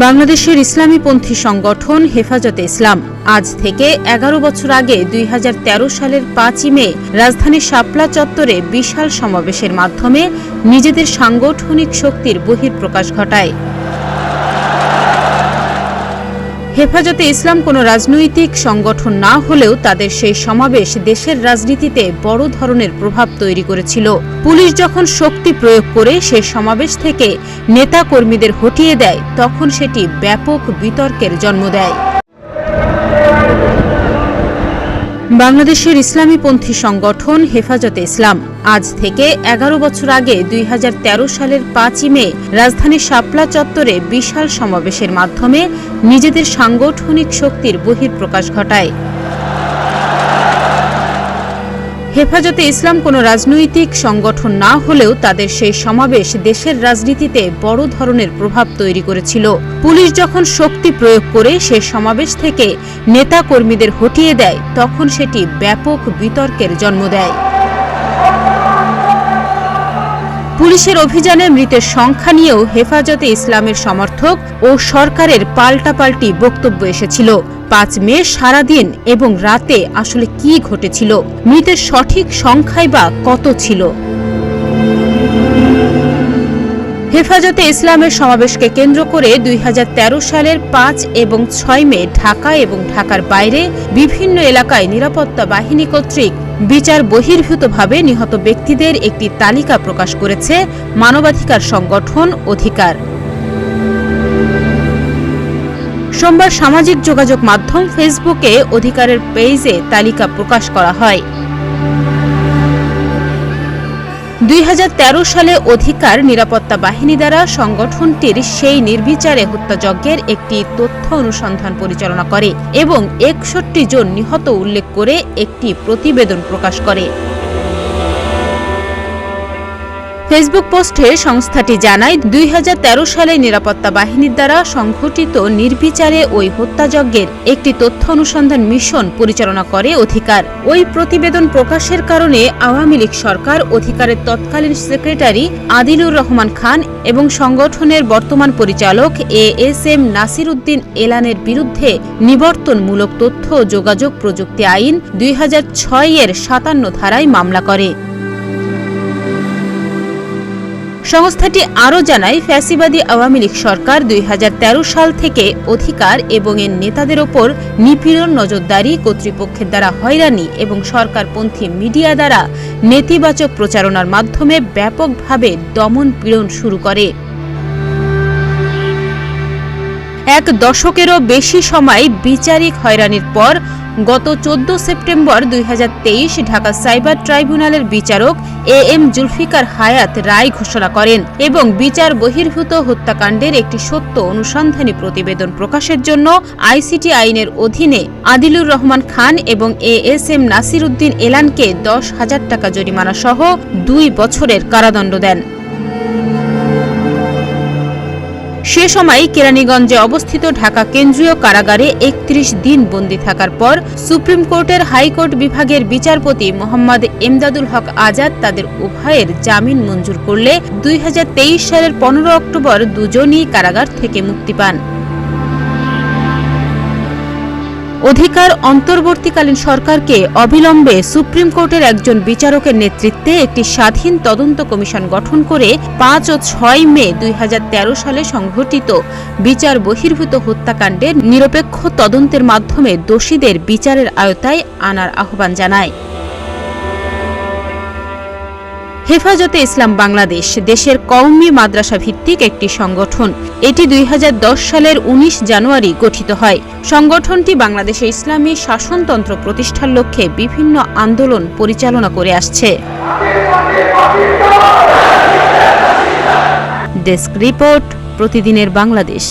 বাংলাদেশের ইসলামীপন্থী সংগঠন হেফাজতে ইসলাম। আজ থেকে এগারো বছর আগে দুই হাজার তেরো সালের পাঁচই মে রাজধানীর শাপলা চত্বরে বিশাল সমাবেশের মাধ্যমে নিজেদের সাংগঠনিক শক্তির বহির্প্রকাশ ঘটায়। হেফাজতে ইসলাম কোনো রাজনৈতিক সংগঠন না হলেও তাদের সেই সমাবেশ দেশের রাজনীতিতে বড় ধরনের প্রভাব তৈরি করেছিল। পুলিশ যখন শক্তি প্রয়োগ করে সে সমাবেশ থেকে নেতা কর্মীদের হটিয়ে দেয়, তখন সেটি ব্যাপক বিতর্কের জন্ম দেয়। বাংলাদেশের ইসলামীপন্থী সংগঠন হেফাজতে ইসলাম। আজ থেকে এগারো বছর আগে দুই হাজার তেরো সালের পাঁচই মে রাজধানীর শাপলা চত্বরে বিশাল সমাবেশের মাধ্যমে নিজেদের সাংগঠনিক শক্তির বহির্প্রকাশ ঘটায়। হেফাজতে ইসলাম কোনো রাজনৈতিক সংগঠন না হলেও তাদের সেই সমাবেশ দেশের রাজনীতিতে বড় ধরনের প্রভাব তৈরি করেছিল। পুলিশ যখন শক্তি প্রয়োগ করে সে সমাবেশ থেকে নেতা কর্মীদের হটিয়ে দেয়, তখন সেটি ব্যাপক বিতর্কের জন্ম দেয়। পুলিশের অভিযানে মৃতের সংখ্যা নিয়েও হেফাজতে ইসলামের সমর্থক ও সরকারের পাল্টাপাল্টি বক্তব্য এসেছিল। পাঁচ মে সারাদিন এবং রাতে আসলে কি ঘটেছিল? মৃতের সঠিক সংখ্যাই বা কত ছিল? হেফাজতে ইসলামের সমাবেশকে কেন্দ্র করে দুই হাজার তেরো সালের পাঁচ এবং ছয় মে ঢাকা এবং ঢাকার বাইরে বিভিন্ন এলাকায় নিরাপত্তা বাহিনী কর্তৃক বিচার বহির্ভূতভাবে নিহত ব্যক্তিদের একটি তালিকা প্রকাশ করেছে মানবাধিকার সংগঠন অধিকার। সোমবার সামাজিক যোগাযোগ মাধ্যম ফেসবুকে অধিকারের পেজে তালিকা প্রকাশ করা হয়। দুই হাজার তেরো সালে অধিকার নিরাপত্তা বাহিনী দ্বারা সংগঠনটির সেই নির্বিচারে হত্যাযজ্ঞের একটি তথ্য অনুসন্ধান পরিচালনা করে এবং একষট্টি জন নিহত উল্লেখ করে একটি প্রতিবেদন প্রকাশ করে। ফেসবুক পোস্টে সংস্থাটি জানায়, দুই হাজার তেরো সালে নিরাপত্তা বাহিনীর দ্বারা সংঘটিত নির্বিচারে ওই হত্যাযজ্ঞের একটি তথ্য অনুসন্ধান মিশন পরিচালনা করে অধিকার। ওই প্রতিবেদন প্রকাশের কারণে আওয়ামী লীগ সরকার অধিকারের তৎকালীন সেক্রেটারি আদিলুর রহমান খান এবং সংগঠনের বর্তমান পরিচালক A S M Nasir Uddin এলানের বিরুদ্ধে নিবর্তনমূলক তথ্য যোগাযোগ প্রযুক্তি আইন দুই হাজার ছয় এর সাতান্ন ধারায় মামলা করে। সংস্থাটি আরও জানায়, ফ্যাসিবাদী আওয়ামী লীগ সরকার দুই হাজার তেরো সাল থেকে অধিকার এবং এর নেতাদের ওপর নিপীড়ন নজরদারি কর্তৃপক্ষের দ্বারা হয়রানি এবং সরকারপন্থী মিডিয়া দ্বারা নেতিবাচক প্রচারণার মাধ্যমে ব্যাপকভাবে দমন পীড়ন শুরু করে। এক দশকেরও বেশি সময় বিচারিক হয়রানির পর গত চোদ্দ সেপ্টেম্বর দুই হাজার তেইশ ঢাকা সাইবার ট্রাইব্যুনালের বিচারক এ এম জুলফিকার হায়াত রায় ঘোষণা করেন এবং বিচার বহির্ভূত হত্যাকাণ্ডের একটি সত্য অনুসন্ধানী প্রতিবেদন প্রকাশের জন্য আইসিটি আইনের অধীনে আদিলুর রহমান খান এবং A S M Nasir Uddin এলানকে দশ হাজার টাকা জরিমানা সহ দুই বছরের কারাদণ্ড দেন। সে সময় কেরানীগঞ্জে অবস্থিত ঢাকা কেন্দ্রীয় কারাগারে একত্রিশ দিন বন্দী থাকার পর সুপ্রিম কোর্টের হাইকোর্ট বিভাগের বিচারপতি মোহাম্মদ এমদাদুল হক আজাদ তাদের উভয়ের জামিন মঞ্জুর করলে দুই হাজার তেইশ সালের পনেরো অক্টোবর দুজনই কারাগার থেকে মুক্তি পান। অধিকার অন্তর্বর্তীকালীন সরকারকে অবিলম্বে সুপ্রিম কোর্টের একজন বিচারকের নেতৃত্বে একটি স্বাধীন তদন্ত কমিশন গঠন করে পাঁচ ও ছয় মে দুই হাজার তেরো সালে সংঘটিত বিচার বহির্ভূত হত্যাকাণ্ডের নিরপেক্ষ তদন্তের মাধ্যমে দোষীদের বিচারের আয়তায় আনার আহ্বান জানায়। হেফাজতে ইসলাম বাংলাদেশ, দেশের কওমি মাদ্রাসা ভিত্তিক একটি সংগঠন। এটি দুই হাজার দশ সালের ১৯ জানুয়ারি গঠিত হয়। সংগঠনটি বাংলাদেশে ইসলামী শাসনতন্ত্র প্রতিষ্ঠার লক্ষ্যে বিভিন্ন আন্দোলন পরিচালনা করে আসছে। ডেস্ক রিপোর্ট, প্রতিদিনের বাংলাদেশ।